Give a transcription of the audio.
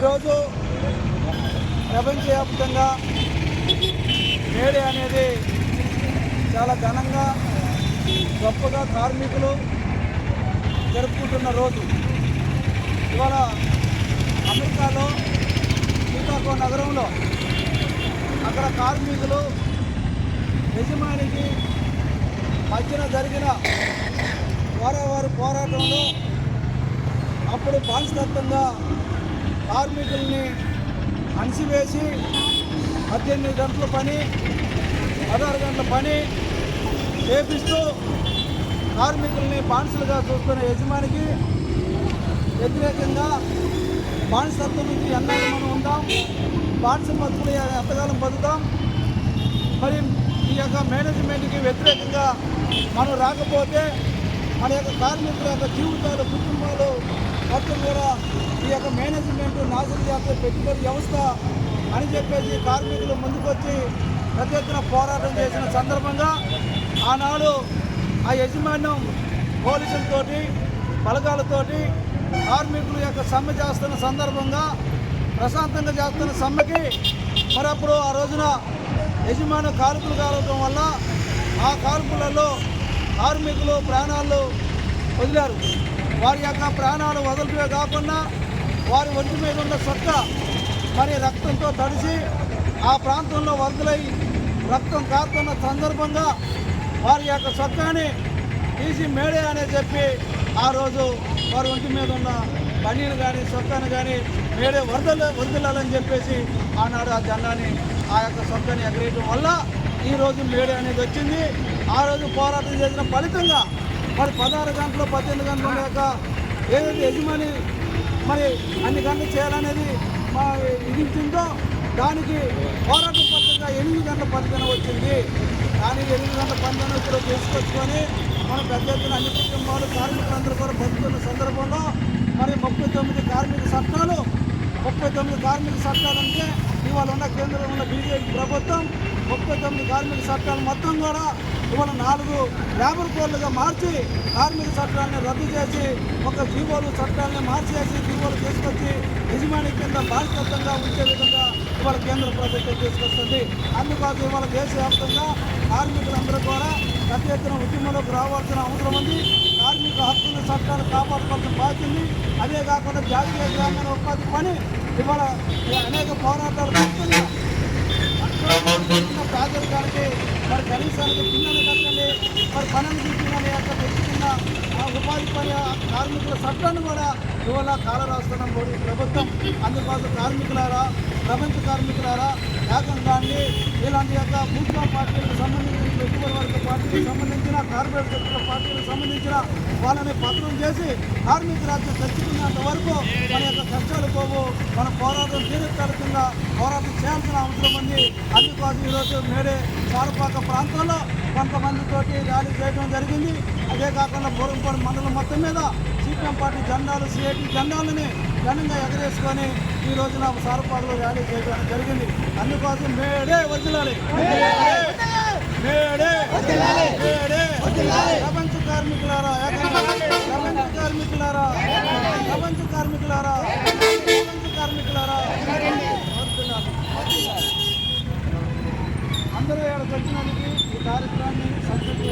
ఈరోజు ప్రపంచవ్యాప్తంగా మేడే అనేది చాలా ఘనంగా గొప్పగా కార్మికులు జరుపుకుంటున్న రోజు. ఇవాళ అమెరికాలో శ్రీకాకుళం నగరంలో అక్కడ కార్మికులు యజమానికి మధ్యన జరిగిన పోరావారి పోరాటంలో అప్పుడు బానిసత్వంగా కార్మికుల్ని అణిసివేసి పద్దెనిమిది గంటల పని పదహారు గంటల పని చేపిస్తూ కార్మికుల్ని బానిసలుగా చూస్తున్న యజమానికి వ్యతిరేకంగా బానిసత్వం నుంచి ఎన్నాళ్ళు మనం ఉందాం? బానిస బతుకులు ఎంతకాలం బతుకుతాం? మరి ఈ యొక్క మేనేజ్మెంట్కి వ్యతిరేకంగా మనం రాకపోతే మన యొక్క కార్మికుల యొక్క జీవితాలు కుటుంబాలు మొత్తం కూడా ఈ యొక్క మేనేజ్మెంట్ నాశనం చేసే పెట్టుబడి వ్యవస్థ అని చెప్పేసి కార్మికులు ముందుకొచ్చి పెద్ద ఎత్తున పోరాటం చేసిన సందర్భంగా ఆనాడు ఆ యజమాన్యం పోలీసులతోటి బలగాలతోటి కార్మికుల యొక్క సమ్మె చేస్తున్న సందర్భంగా ప్రశాంతంగా చేస్తున్న సమ్మెకి మరప్పుడు ఆ రోజున యజమాని కాల్పులు కాలవడం వల్ల ఆ కాల్పులలో కార్మికులు ప్రాణాలు వదిలారు. వారి యొక్క ప్రాణాలు వదలటమే కాకుండా వారి ఒంటి మీద ఉన్న సొక్క మరి రక్తంతో తడిసి ఆ ప్రాంతంలో వరదలై రక్తం కారుతున్న సందర్భంగా వారి యొక్క సొక్కాని తీసి మేడే అని చెప్పి ఆ రోజు వారి ఒంటి మీద ఉన్న బండిని కానీ సొక్కాని కానీ మేడే వరదలు వదిలాలని చెప్పేసి ఆనాడు ఆ జెండాని ఆ యొక్క సొక్కని ఎగరేయటం వల్ల ఈరోజు మేడే అనేది వచ్చింది. ఆ రోజు పోరాటం చేసిన ఫలితంగా మరి పదహారు గంటలు పద్దెనిమిది గంటలు లేక ఏదైతే యజమాని మరి అన్ని గంటలు చేయాలనేది మా విధించిందో దానికి పోరాటం పద్ధతిగా ఎనిమిది గంటల పద్ధతిన వచ్చింది. కానీ ఎనిమిది గంటల పద్ధతిని ఇప్పుడు తీసుకొచ్చుకొని మన పెద్ద ఎత్తున అన్ని కుటుంబాలు కార్మికులందరూ కూడా బతుకున్న సందర్భంలో మరి ముప్పై తొమ్మిది కార్మిక చట్టాలు ముప్పై తొమ్మిది కార్మిక చట్టాలు అంటే ఇవాళ ఉన్న కేంద్రంలో ఉన్న బీజేపీ ప్రభుత్వం ముప్పై తొమ్మిది కార్మిక చట్టాలు మొత్తం కూడా ఇవాళ నాలుగు లేబర్ కోడ్లుగా మార్చి కార్మిక చట్టాన్ని రద్దు చేసి ఒక జీవోలు చట్టాన్ని మార్చేసి జీవోలు తీసుకొచ్చి యజమాని కింద బాధ్యతంగా ఉంచే విధంగా ఇవాళ కేంద్ర ప్రభుత్వం తీసుకొస్తుంది. అందుకోసం ఇవాళ దేశవ్యాప్తంగా కార్మికులందరూ కూడా పెద్ద ఎత్తున ఉద్యమంలోకి రావాల్సిన అవసరం ఉంది. కార్మిక హక్కుల చట్టాలు కాపాడుకోవాల్సిన బాధ్యత అదే కాకుండా జాతీయ గ్రామీణ ఉపాధి పని ఇవాళ అనేక పోరాటాలు చేస్తున్నా పేదరికానికి మరి కనీసానికి పిల్లలు కట్టండి మరి పనులు తీసుకుని అక్కడ పెంచుకున్న ఆ ఉపాధి పని కార్మికుల చట్టాన్ని కూడా ఇవాళ కాల రాస్తున్నాం మోడీ ప్రభుత్వం అందుకోసం కార్మికులారా ప్రపంచ కార్మికులారా ఏకం కానీ ఇలాంటి యొక్క ముఖ్య పార్టీలకు సంబంధించిన పెట్టుబడి వర్గ పార్టీలకు సంబంధించిన కార్పొరేట్ పార్టీలకు సంబంధించిన వాళ్ళని పతనం చేసి కార్మిక రాజ్యం తెచ్చుకున్నంత వరకు మన యొక్క కష్టాలు పోవు మన పోరాటం తీరెత్తాల పోరాటం చేయాల్సిన అవసరం ఉంది. అందుకోసం ఈరోజు మేడే చారుపాక ప్రాంతంలో కొంతమందితోటి ర్యాలీ చేయడం జరిగింది. అదే కాకుండా బోరంపాడు మండలం మొత్తం మీద సిపిఎం పార్టీ జెండాలు సిఐటి జెండాలని ఘనంగా ఎగరేసుకొని ఈ రోజున సారపాడులో ర్యాలీ చేయడం జరిగింది. అందుకోసం మేడే వదిలాలి ప్రపంచ కార్మికులారా ప్రపంచ కార్మికులారా ప్రపంచ కార్మికులారా ప్రపంచ కార్మికులారా. అందరూ ఇక్కడికి వచ్చినందుకు ఈ కార్యక్రమాన్ని సంతృప్తి